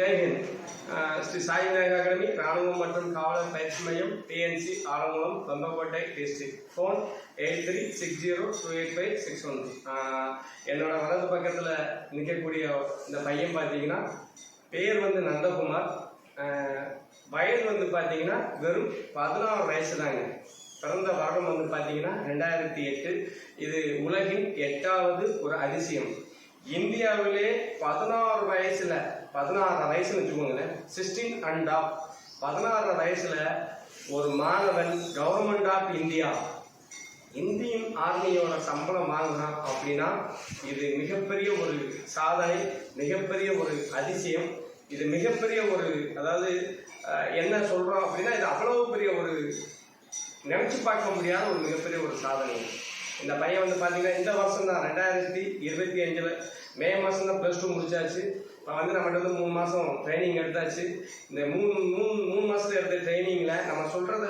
ஜெய்ஹிந்த் Shri Sai Vinayaka academy ராணுவம் மற்றும் காவலர் பயிற்சி மையம் TNC Alangulam Thombakottai district phone eight three six zero two eight five six one என்னோட வலது பக்கத்தில் நிற்கக்கூடிய இந்த பையன் பார்த்தீங்கன்னா பேர் வந்து நந்தகுமார். வயது வந்து பார்த்தீங்கன்னா வெறும் பதினாறு வயசு தாங்க பிறந்த வருடம் வந்து பார்த்தீங்கன்னா ரெண்டாயிரத்தி எட்டு. இது உலகின் எட்டாவது ஒரு அதிசயம். இந்தியாவிலே பதினாறு வயசுல பதினாறு வயசுன்னு வச்சுக்கோங்களேன் சிக்ஸ்டீன் அண்ட் ஆஃப் பதினாறு வயசுல ஒரு மாணவன் கவர்மெண்ட் ஆஃப் இந்தியா இந்தியன் ஆர்மியோட சம்பளம் வாங்கினான் அப்படின்னா இது மிகப்பெரிய ஒரு சாதனை மிகப்பெரிய ஒரு அதிசயம். இது மிகப்பெரிய ஒரு அதாவது என்ன சொல்றோம் அப்படின்னா இது அவ்வளவு பெரிய ஒரு நினைச்சு பார்க்க முடியாத ஒரு மிகப்பெரிய ஒரு சாதனை. இந்த பையன் வந்து பார்த்தீங்கன்னா இந்த வருஷம் தான் ரெண்டாயிரத்தி இருபத்தி அஞ்சில். மே மாதம் தான் ப்ளஸ் டூ முடிச்சாச்சு. இப்போ வந்து நம்மகிட்ட வந்து மூணு மாதம் ட்ரைனிங் எடுத்தாச்சு. இந்த மூணு மூணு மூணு மாதத்தில் எடுத்த ட்ரைனிங்கில் நம்ம சொல்கிறத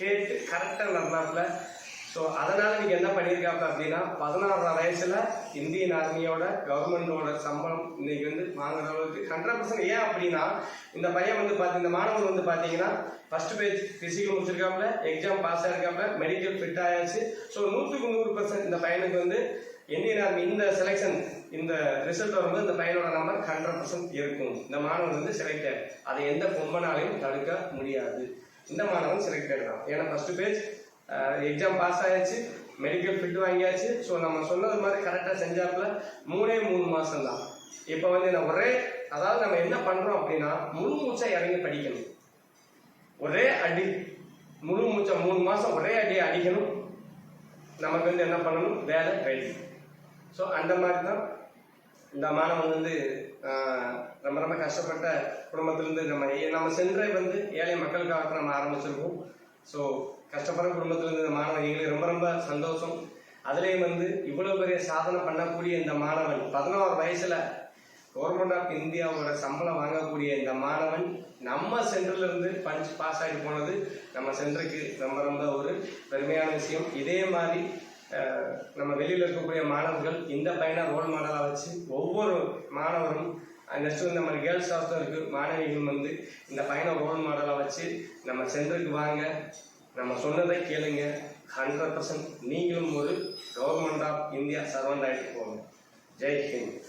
கேட்டு கரெக்டாக நடந்தாப்புல ஸோ அதனால் நீங்கள் என்ன பண்ணியிருக்காப்ப அப்படின்னா பதினாறாம் வயசில் இந்தியன் ஆர்மியோட கவர்மெண்டோட சம்பளம் இன்னைக்கு வந்து வாங்குற அளவுக்கு ஹண்ட்ரட் பர்சன்ட் ஏன் அப்படின்னா இந்த பையன் வந்து பார்த்து இந்த மாணவன் வந்து பார்த்தீங்கன்னா ஃபர்ஸ்ட் பேஜ் பிசிக்கல் முடிச்சிருக்காப்புல எக்ஸாம் பாஸ் ஆயிருக்காப்புல மெடிக்கல் ஃபிட் ஆயாச்சு. ஸோ நூற்றுக்கு நூறு பர்சன்ட் இந்த பையனுக்கு வந்து இந்தியன் ஆர்மி இந்த செலெக்ஷன் இந்த ரிசல்ட் வரும்போது இந்த பையனோட நம்பர் ஹண்ட்ரட் பர்சன்ட் இருக்கும். இந்த மாணவன் வந்து செலக்டட் அதை எந்த பொம்மனாலையும் தடுக்க முடியாது. இந்த மாணவன் செலக்டட் தான் ஏன்னா ஃபர்ஸ்ட் பேஜ் எக்ஸாம் பாஸ் ஆயாச்சு மெடிக்கல் ஃபிட் வாங்கியாச்சு. ஸோ நம்ம சொன்னது மாதிரி கரெக்டாக செஞ்சாப்புல மூணே மூணு மாதம் தான் இப்போ வந்து நான் ஒரே அதாவது நம்ம என்ன பண்ணுறோம் அப்படின்னா முழு மூச்சா இறங்கி படிக்கணும். ஒரே அடி முழு மூச்சா மூணு மாதம் ஒரே அடியை அடிக்கணும். நமக்கு வந்து என்ன பண்ணணும்? வேலை ரெடி ஸோ அந்த மாதிரி தான் இந்த மாணவன் வந்து ரொம்ப ரொம்ப கஷ்டப்பட்ட குடும்பத்திலேருந்து நம்ம ஏ- நம்ம சென்றை வந்து ஏழை மக்களுக்காக நம்ம ஆரம்பிச்சிருக்கோம். ஸோ கஷ்டப்படுற குடும்பத்தில் இருந்த மாணவன் ரொம்ப ரொம்ப சந்தோஷம். அதுலேயும் வந்து இவ்வளோ பெரிய சாதனை பண்ணக்கூடிய இந்த மாணவன் பதினோரு வயசில் கவர்மெண்ட் ஆஃப் இந்தியாவோட சம்பளம் வாங்கக்கூடிய இந்த மாணவன் நம்ம சென்டர்லேருந்து இருந்து பாஸ் ஆகிட்டு போனது நம்ம சென்டருக்கு ரொம்ப ரொம்ப ஒரு பெருமையான விஷயம். இதே மாதிரி நம்ம வெளியில் இருக்கக்கூடிய மாணவர்கள் இந்த பையனை ரோல் மாடலாக வச்சு ஒவ்வொரு மாணவரும் நெக்ஸ்ட் வந்து நம்ம கேர்ள்ஸ் ஹாஸ்டல் இருக்கு. மாணவிகள் வந்து இந்த பையனை ரோல் மாடலாக வச்சு நம்ம சென்டருக்கு வாங்க. நம்ம சொன்னதை கேளுங்க. ஹண்ட்ரட் பர்சன்ட் நீங்களும் ஒரு கவர்மெண்ட் ஆஃப் இந்தியா சர்வெண்ட் ஆகிட்டு போங்க. ஜெய் ஹிந்த்.